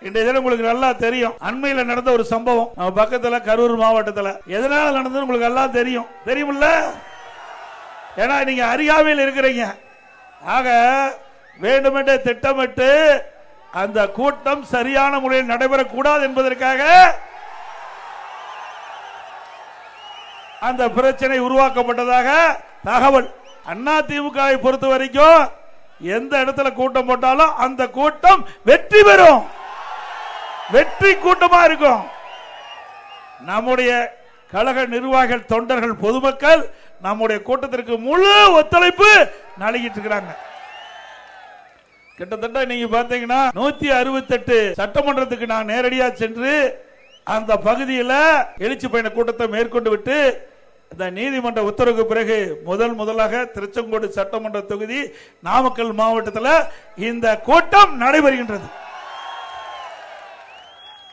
இன்றைய தினம் உங்களுக்கு நல்லா தெரியும். அண்மையில நடந்த ஒரு சம்பவம். நம்ம பக்கத்துல கரூர் மாவட்டத்துல. எதனால நடந்தது உங்களுக்கு எல்லாம் தெரியும். தெரியுமில்ல? ஏன்னா நீங்க அறியாமையில் இருக்கிறீங்க. ஆக வேண்டுமென்றே திட்டமிட்டு அந்த கூட்டம் சரியான முறையில் நடைபெறக்கூடாது என்பதற்காக அந்த பிரச்சனை உருவாக்கப்பட்டதாக தகவல். அண்ணா திமுகவை பொறுத்த வரைக்கும் எந்த இடத்துல கூட்டம் போட்டாலும் அந்த கூட்டம் வெற்றி பெறும். வெற்றி கூட்டமா இருக்கும். நம்முடைய கழக நிர்வாகிகள் தொண்டர்கள் பொதுமக்கள் நம்முடைய கூட்டத்திற்கு முழு ஒத்துழைப்பு நல்கிட்டு இருக்கிறாங்க. கிட்டத்தட்ட நீங்க பாத்தீங்கன்னா நூத்தி அறுபத்தெட்டு சட்டமன்றத்துக்கு நான் நேரடியா சென்று அந்த பகுதியில் எழுச்சி பயண கூட்டத்தை மேற்கொண்டு விட்டு இந்த நீதிமன்ற உத்தரவுக்கு பிறகு முதல் முதலாக திருச்செங்கோடு சட்டமன்ற தொகுதி நாமக்கல் மாவட்டத்தில் இந்த கூட்டம் நடைபெறுகின்றது.